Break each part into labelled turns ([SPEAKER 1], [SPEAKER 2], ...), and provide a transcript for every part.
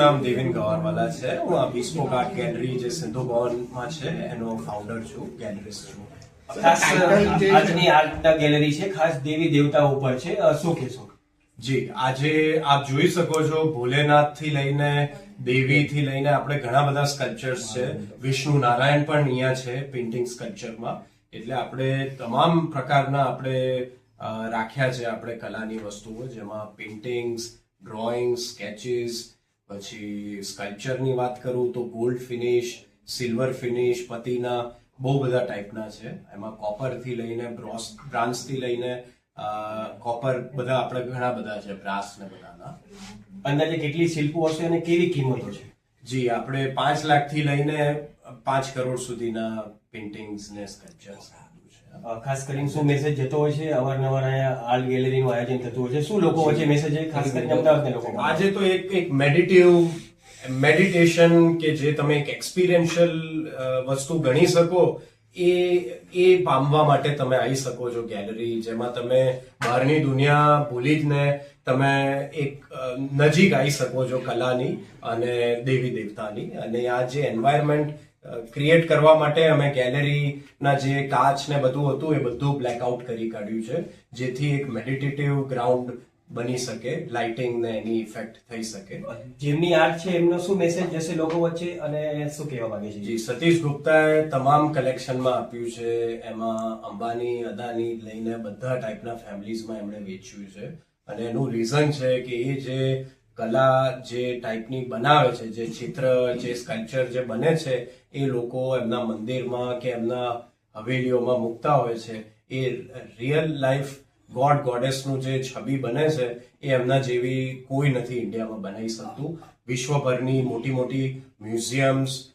[SPEAKER 1] નામ દેવિન ગવારવાલા છે. હું આ બિસ્મોક આર્ટ ગેલેરી જે સિંધુ ભવનમાં છે એનો ફાઉન્ડર છું ગેલેરીસ્ટ છું.
[SPEAKER 2] ખાસ આજની આર્ટ ગેલેરી છે ખાસ દેવી દેવતા ઉપર છે. શું કહેશો?
[SPEAKER 1] જી આજે આપ જોઈ શકો છો ભોલેનાથથી લઈને દેવી થી લઈને આપણે ઘણા બધા સ્કલ્પચર્સ છે. વિષ્ણુ નારાયણ પણ અહીંયા છે પેઇન્ટિંગ સ્કલ્પચરમાં એટલે આપણે તમામ પ્રકારના આપણે રાખ્યા છે આપણે કલાની વસ્તુઓ જેમાં પેઇન્ટિંગ્સ ડ્રોઈંગ સ્કેચીસ પછી સ્કલ્પચરની વાત કરું તો ગોલ્ડ ફિનિશ સિલ્વર ફિનિશ પતિના બહુ બધા ટાઈપના છે. એમાં કોપરથી લઈને બ્રોસ બ્રાન્સથી લઈને કોપર બધા આપણે ઘણા બધા છે બ્રાસ ને બધાના.
[SPEAKER 2] અંદાજે કેટલી શિલ્પો હશે અને કેવી કિંમતો છે?
[SPEAKER 1] જી, આપણે પાંચ લાખથી લઈને પાંચ કરોડ સુધીના પેઇન્ટિંગ્સ ને સ્કલ્પચર્સ
[SPEAKER 2] ખાસ કરીને શું મેસેજ જતો હોય છે અવારનવાર અહીંયા આર્ટ ગેલેરીનું આયોજન થતું હોય છે શું લોકો વચ્ચે મેસેજ ખાસ કરીને અમદાવાદના લોકો
[SPEAKER 1] આજે તો એક એક મેડિટેવ મેડિટેશન કે જે તમે એક એક્સપિરિયન્શિયલ વસ્તુ ગણી શકો એ એ પામવા માટે તમે આવી શકો છો ગેલેરી જેમાં તમે બહારની દુનિયા ભૂલી જ ને તમે એક નજીક આવી શકો છો કલાની અને દેવી દેવતાની. અને આ જે એન્વાયરમેન્ટ ક્રિએટ કરવા માટે અમે ગેલેરીના જે કાચ ને બધું હતું એ બધું બ્લેકઆઉટ કરી કાઢ્યું છે જેથી એક મેડિટેટિવ ગ્રાઉન્ડ બની શકે લાઇટિંગ ને એની ઇફેક્ટ થઈ શકે.
[SPEAKER 2] જેમની આર્ટ છે એમનો શું મેસેજ જશે લોકો વચ્ચે અને શું કહેવા માંગે છે?
[SPEAKER 1] જી સતીશ ગુપ્તાએ તમામ કલેક્શનમાં આપ્યું છે એમાં અંબાની અદાની લઈને બધા ટાઈપના ફેમિલીઝમાં એમણે વેચ્યું છે. અને એનું રીઝન છે કે એ જે કલા જે ટાઈપની બનાવે છે, જે ચિત્ર, જે સ્કલ્પચર જે બને છે, એ લોકો એમના મંદિરમાં કે એમના હવેલીઓમાં મૂકતા હોય છે. એ રિયલ લાઈફ ગોડ ગોડેસનું જે છબી બને છે, એ એમના જેવી કોઈ નથી ઇન્ડિયામાં બનાવી શકતું. વિશ્વભરની મોટી મોટી મ્યુઝિયમ્સ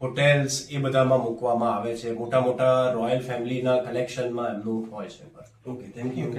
[SPEAKER 1] હોટેલ્સ એ બધામાં મૂકવામાં આવે છે. મોટા મોટા રોયલ ફેમિલીના કલેક્શનમાં એમનું હોય છે.
[SPEAKER 2] Okay thank you.